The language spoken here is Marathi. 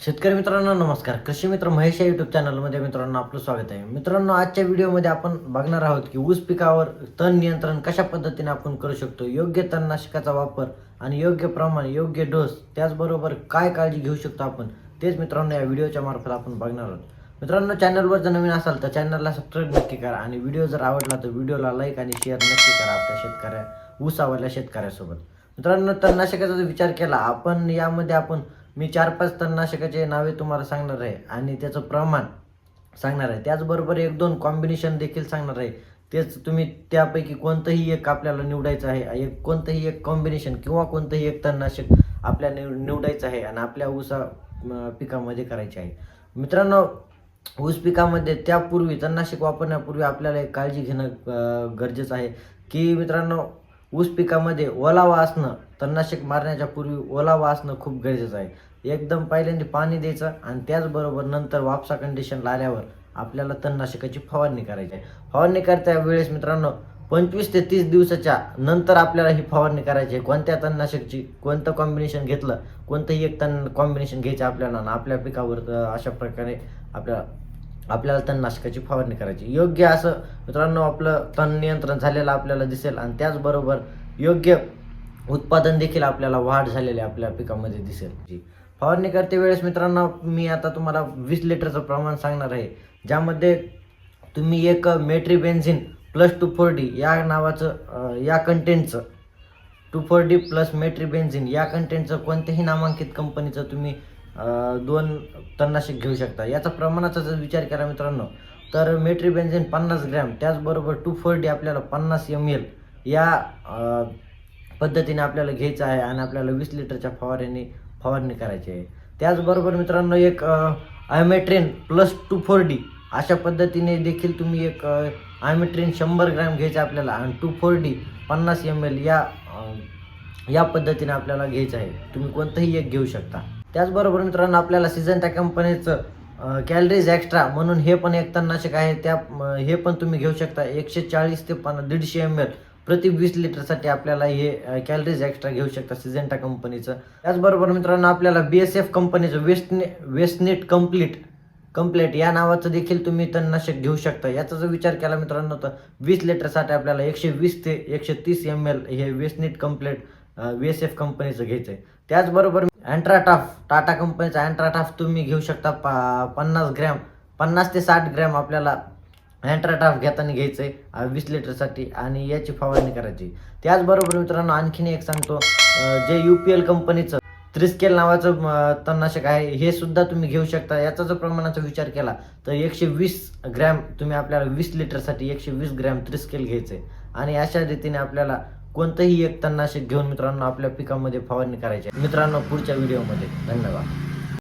शेतकरी मित्रांनो नमस्कार. कृषी मित्र महेश या युट्यूब चॅनलमध्ये मित्रांनो आपलं स्वागत आहे. मित्रांनो आजच्या व्हिडिओमध्ये आपण बघणार आहोत की ऊस पिकावर तण नियंत्रण कशा पद्धतीने आपण करू शकतो? योग्य तणनाशकाचा वापर आणि योग्य प्रमाण योग्य डोस त्याचबरोबर काय काळजी घेऊ शकतो आपण? तेच मित्रांनो या व्हिडिओच्या मार्फत आपण बघणार आहोत. मित्रांनो चॅनलवर जर नवीन असाल तर चॅनलला सबस्क्राईब नक्की करा आणि व्हिडिओ जर आवडला तर व्हिडिओला लाईक आणि शेअर नक्की करा आपल्या शेतकऱ्या ऊस आवडल्या शेतकऱ्यासोबत. मित्रांनो तणनाशकाचा जर विचार केला आपण यामध्ये आपण मी चार पाच तणनाशकाचे नावे तुम्हाला सांगणार आहे आणि त्याचं प्रमाण सांगणार आहे. त्याचबरोबर एक दोन कॉम्बिनेशन देखील सांगणार आहे. तेच तुम्ही त्यापैकी कोणतंही एक आपल्याला निवडायचं आहे एक कोणतंही एक कॉम्बिनेशन किंवा कोणतंही एक तणनाशक आपल्या निव निवडायचं आहे आणि आपल्या ऊसा पिकामध्ये करायचे आहे. मित्रांनो ऊस पिकामध्ये त्यापूर्वी तणनाशक वापरण्यापूर्वी आपल्याला एक काळजी घेणं गरजेचं आहे. की मित्रांनो ऊस पिकामध्ये ओलावा असणं तणनाशक मारण्याच्या पूर्वी ओलावा असणं खूप गरजेचं आहे. एकदम पहिल्यांदा पाणी द्यायचं आणि त्याचबरोबर नंतर वापसा कंडिशनला आल्यावर आपल्याला तणनाशकाची फवारणी करायची आहे. फवारणी करता वेळेस मित्रांनो पंचवीस ते तीस दिवसाच्या नंतर आपल्याला ही फवारणी करायची आहे. कोणत्या तणनाशकची कोणतं कॉम्बिनेशन घेतलं कोणतंही एक तण कॉम्बिनेशन घ्यायचं आपल्याला आणि आपल्या पिकावर अशा प्रकारे आपल्या आपल्याला तणनाशकाची फवारणी करायची योग्य असं मित्रांनो आपलं तण नियंत्रण झालेलं आपल्याला दिसेल आणि त्याचबरोबर योग्य उत्पादन देखील आपल्याला वाढ झालेली आपल्या पिकामध्ये दिसेल. जी फवारणी करते वेळेस मित्रांनो मी आता तुम्हाला वीस लिटरचं प्रमाण सांगणार आहे. ज्यामध्ये तुम्ही एक metribuzin plus two four D या नावाचं या कंटेंटचं two four D plus metribuzin या कंटेंटचं कोणत्याही नामांकित कंपनीचं तुम्ही दोन तणनाशक घेऊ शकता. याचा प्रमाणाचा जर विचार करा मित्रांनो तर मेट्री बेन्झिन पन्नास ग्रॅम त्याचबरोबर टू फोर डी आपल्याला पन्नास एम एल या पद्धतीने आपल्याला घ्यायचं आहे आणि आपल्याला वीस लिटरच्या फवाऱ्याने फवारणी करायची आहे. त्याचबरोबर मित्रांनो एक आयमेट्रेन प्लस टू फोर डी अशा पद्धतीने देखील तुम्ही एक आयमेट्रेन शंभर ग्रॅम घ्यायचं आपल्याला आणि टू फोर डी पन्नास एम एल या या पद्धतीने आपल्याला घ्यायचं आहे. तुम्ही कोणतंही एक घेऊ शकता. त्याचबरोबर मित्रांनो आपल्याला सिजंटा कंपनीचं कॅलरीज एक्स्ट्रा म्हणून हे पण एक तणनाशक आहे. त्या हे पण तुम्ही घेऊ शकता. एकशे चाळीस ते पन्ना दीडशे एम एल प्रति वीस लिटरसाठी आपल्याला हे कॅलरीज एक्स्ट्रा घेऊ शकता सिजेंटा कंपनीचं त्याचबरोबर मित्रांनो आपल्याला बी एस एफ कंपनीचं वेस्टने वेस्टनेट कंप्लीट कम्प्लेट या नावाचं देखील तुम्ही तणनाशक घेऊ शकता. याचा जर विचार केला मित्रांनो तर वीस लिटरसाठी आपल्याला एकशे वीस ते एकशे तीस एम एल हे वेस्टनेट कम्प्लेट बी एस एफ कंपनीचं घ्यायचं आहे त्याचबरोबर अँट्राटाफ टाटा कंपनीचा अँट्राटाफ तुम्ही घेऊ शकता पा पन्नास ग्रॅम पन्नास ते साठ ग्रॅम आपल्याला अँट्राटाफ घेताना घ्यायचं आहे वीस लिटरसाठी आणि याची फवारणी करायची. त्याचबरोबर मित्रांनो आणखीन एक सांगतो जे यू पी एल कंपनीचं त्रिस्केल नावाचं तणनाशक आहे हे सुद्धा तुम्ही घेऊ शकता. याचा जर प्रमाणाचा विचार केला तर एकशे वीस ग्रॅम तुम्ही आपल्याला वीस लिटरसाठी एकशे वीस ग्रॅम त्रिस्केल घ्यायचं आहे आणि अशा रीतीने आपल्याला कोणतंही एक तणनाशक घेऊन मित्रांनो आपल्या पिकामध्ये फवारणी करायची आहे. मित्रांनो पुढच्या व्हिडिओमध्ये. धन्यवाद.